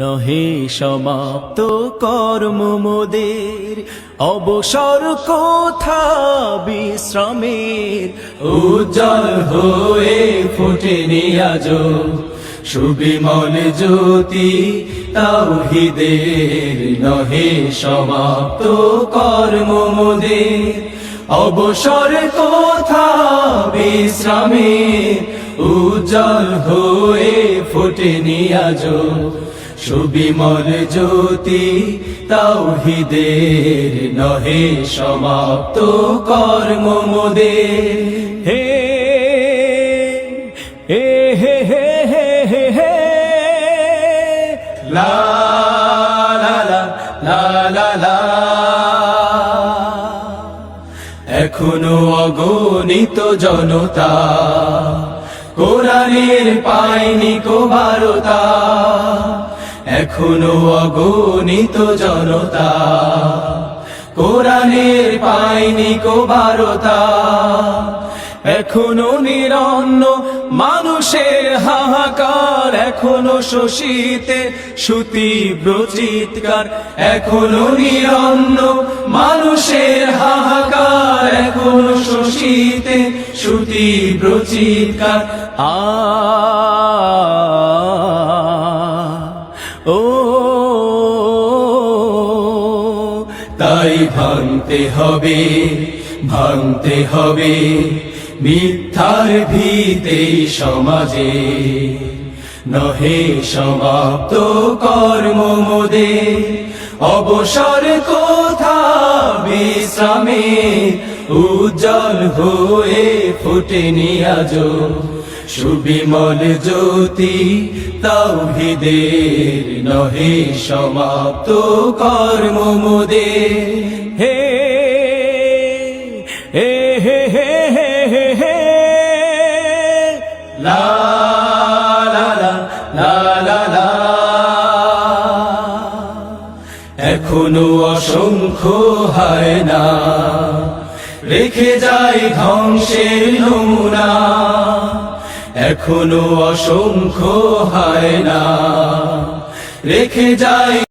নহে সমাপ্ত কর্ম মোদের। অবসর কোথা বিশ্রামের। উজ্জ্বল হয়ে ফোটেনি আজ সুবিমল জ্যোতি তাওহিদের নহে সমাপ্ত কর্ম মোদের। অবসর কোথা বিশ্রামে উজ্জ্বল হয়ে ফোটেনি আজ সুবিমল জ্যোতি, তাওহিদের নহে সমাপ্ত কর্ম মোদের হে হে হে হে হে লা লা লা লা এখনও অগণিত জনতা, কোরআনের পায়নি কো বারতা। এখনও অগণিত জনতা। কোরআনের পায়নি কো বারতা। এখনও নিরন্ন মানুষের হাহাকার। এখনও শোষিতে সুতি চিৎকার। এখনও নিরন্ন মানুষের হাহাকার। এখনও শোষিতে সুতীব্র চিৎকার। আ ও, তাই ভাঙতে হবে ভাঙতে হবে মিথ্যার ভিতে সমাজে। নহে সমাপ্ত কর্ম মোদে, অবসর কোথা বিশ্রামে? উজ্জ্বল হয়ে ফুটেনি আজ সুবিমল জ্যোতি তাওহিদের নহে সমাপ্ত কর্ম মোদে। হে হে হে হে হে হে। হে লা লা লা। এখনও অসংখ্য হয় না। রেখে যায় ধ্বংসের নমুনা। এখনও অসংখ্য হয় না রেখে যায়